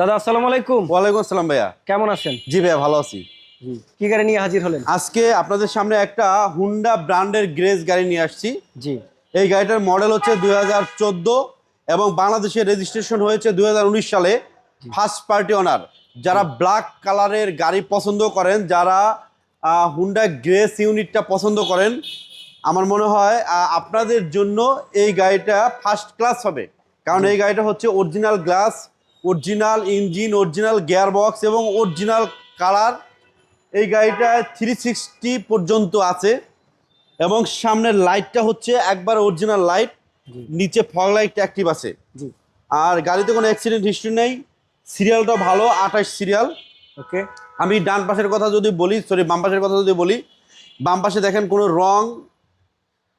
দাদা আসসালামু আলাইকুম। ওয়ালাইকুম আসসালাম ভাইয়া। কেমন আছেন? জি ভাইয়া ভালো আছি। কি গাড়ি নিয়ে হাজির হলেন? আজকে আপনাদের সামনে একটা হুন্ডা ব্র্যান্ডের গ্রেস গাড়ি নিয়ে আসছি। জি। এই গাড়িটার মডেল হচ্ছে দু হাজার চোদ্দ এবং বাংলাদেশে রেজিস্ট্রেশন হয়েছে দু হাজার উনিশ সালে ফার্স্ট পার্টি অনার যারা ব্ল্যাক কালারের গাড়ি পছন্দ করেন যারা হুন্ডা গ্রেস ইউনিটটা পছন্দ করেন আমার মনে হয় আপনাদের জন্য এই গাড়িটা ফার্স্ট ক্লাস হবে। কারণ এই গাড়িটা হচ্ছে original glass original engine original gear box এবং অরিজিনাল কালার এই গাড়িটা থ্রি সিক্সটি পর্যন্ত আছে এবং সামনের লাইটটা হচ্ছে একবার অরিজিনাল লাইট নিচে ফগ লাইট অ্যাক্টিভ আছে। আর গাড়িতে কোনো অ্যাক্সিডেন্ট হিস্ট্রি নেই সিরিয়ালটা ভালো আঠাশ সিরিয়াল ওকে আমি ডান পাশের কথা যদি বলি সরি বাম পাশের কথা যদি বলি বাম পাশে দেখেন কোনো রং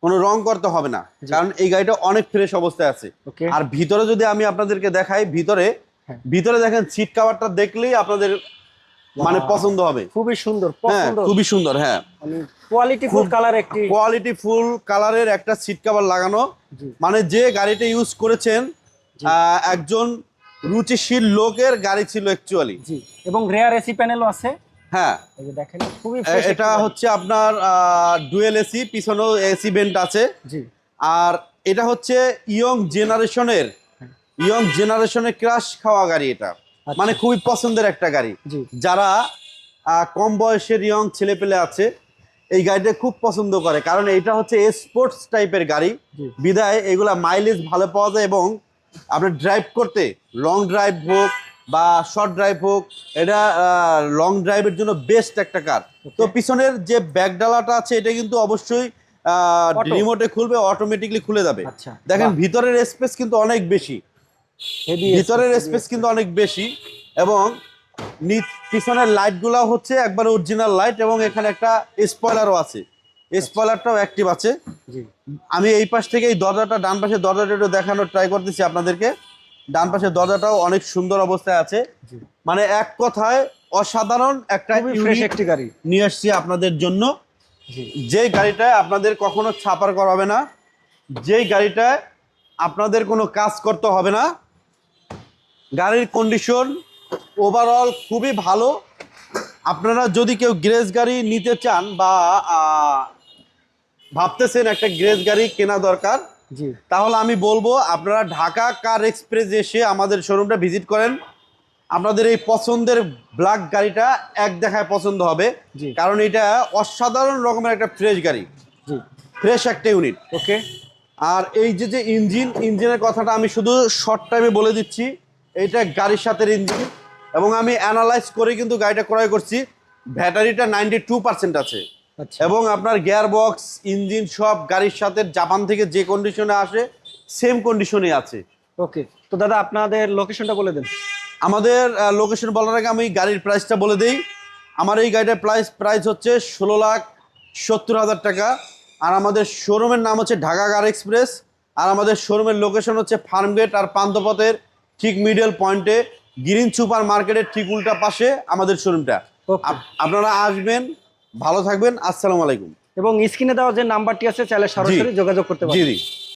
কোনো রং করতে হবে না। কারণ এই গাড়িটা অনেক ফ্রেশ অবস্থায় আছে। আর ভিতরে যদি আমি আপনাদেরকে দেখাই ভিতরে। ভিতরে দেখেন সিট কাভারটা দেখলেই আপনাদের মানে পছন্দ হবে। খুবই সুন্দর হ্যাঁ পছন্দ। খুবই সুন্দর হ্যাঁ। কোয়ালিটি ফুল কালার একটি কোয়ালিটি ফুল কালারের একটা সিট কাভার লাগানো। মানে যে গাড়িটা ইউজ করেছেন একজন রুচিশীল লোকের গাড়ি ছিল অ্যাকচুয়ালি জি এবং রেয়ার এসি প্যানেলও আছে। হ্যাঁ। এই দেখেন খুবই এটা হচ্ছে আপনার ডুয়েল এসি পিছনেও এসি ভেন্ট আছে। জি। আর এটা হচ্ছে ইয়ং জেনারেশনের হ্যাঁ। ইয়ং জেনারেশনের ক্রাশ খাওয়া গাড়ি এটা। আচ্ছা। মানে খুবই পছন্দের একটা গাড়ি। যারা কম বয়সের ইয়ং ছেলেপেলে আছে এই গাড়িটা খুব পছন্দ করে। কারণ এটা হচ্ছে স্পোর্টস টাইপের গাড়ি। বিদায় এগুলা মাইলেজ ভালো পাওয়া যায় এবং আপনি ড্রাইভ করতে লং ড্রাইভ হোক বা শর্ট ড্রাইভ হোক এটা লং ড্রাইভের জন্য বেস্ট একটা কার তো পিছনের যে ব্যাক ডালাটা আছে এটা কিন্তু অবশ্যই। রিমোটে খুলবে অটোমেটিকলি খুলে যাবে। আচ্ছা। দেখেন ভিতরের স্পেস কিন্তু অনেক বেশি। ভিতরের স্পেস কিন্তু অনেক বেশি এবং পিছনের লাইটগুলো হচ্ছে একবার অরিজিনাল লাইট এবং এখানে একটা স্পয়লারও আছে। স্পয়লারটাও অ্যাক্টিভ আছে। আমি এই পাশ থেকে এই দরজাটা ডান পাশের দরজাটা একটু দেখানোর ট্রাই করতেছি আপনাদেরকে। ডান পাশের দরজাটাও অনেক সুন্দর অবস্থায় আছে। মানে এক কথায় অসাধারণ একটা ফ্রেশ একটি গাড়ি। নিয়ে আসছি আপনাদের জন্য। যে গাড়িটায় আপনাদের কখনো ছাপার করাবে না। যেই গাড়িটায় আপনাদের কোনো কাজ করতে হবে না। গাড়ির কন্ডিশন ওভারঅল খুবই ভালো। আপনারা যদি কেউ গ্রেস গাড়ি নিতে চান বা ভাবতেছেন একটা গ্রেস গাড়ি কেনা দরকার জি। তাহলে আমি বলব আপনারা ঢাকা কার এক্সপ্রেস এসে আমাদের শোরুমটা ভিজিট করেন। আপনাদের এই পছন্দের ব্ল্যাক গাড়িটা এক দেখায় পছন্দ হবে। জি। কারণ এটা অসাধারণ রকমের একটা ফ্রেশ গাড়ি। জি। ফ্রেশ একটা ইউনিট ওকে আর এই যে যে ইঞ্জিন ইঞ্জিনের কথাটা আমি শুধু শর্ট টাইমে বলে দিচ্ছি এইটা গাড়ির সাথে ইঞ্জিন এবং আমি অ্যানালাইজ করে কিন্তু গাড়িটা ক্রয় করছি। ব্যাটারিটা নাইনটি টু পার্সেন্ট আছে। আচ্ছা। এবং আপনার গিয়ার বক্স ইঞ্জিন সব গাড়ির সাথে জাপান থেকে যে কন্ডিশনে আসে সেম কন্ডিশনে আছে। ওকে তো দাদা আপনাদের লোকেশনটা বলে দেন। আমাদের লোকেশন বলার আগে আমি গাড়ির প্রাইসটা বলে দিই। আমার এই গাড়িটার প্রাইস প্রাইস হচ্ছে ষোলো লাখ সত্তর হাজার টাকা। আর আমাদের শোরুমের নাম হচ্ছে ঢাকা কার এক্সপ্রেস আর আমাদের শোরুমের লোকেশন হচ্ছে ফার্মগেট আর পান্থপথের ঠিক মিডল পয়েন্টে গ্রিন সুপার মার্কেটের ঠিক উল্টা পাশে আমাদের শোরুমটা আপনারা আসবেন ভালো থাকবেন আসসালামু আলাইকুম। এবং স্ক্রিনে দেওয়া যে নাম্বারটি আছে চাইলে সরাসরি যোগাযোগ করতে পারেন জি। জি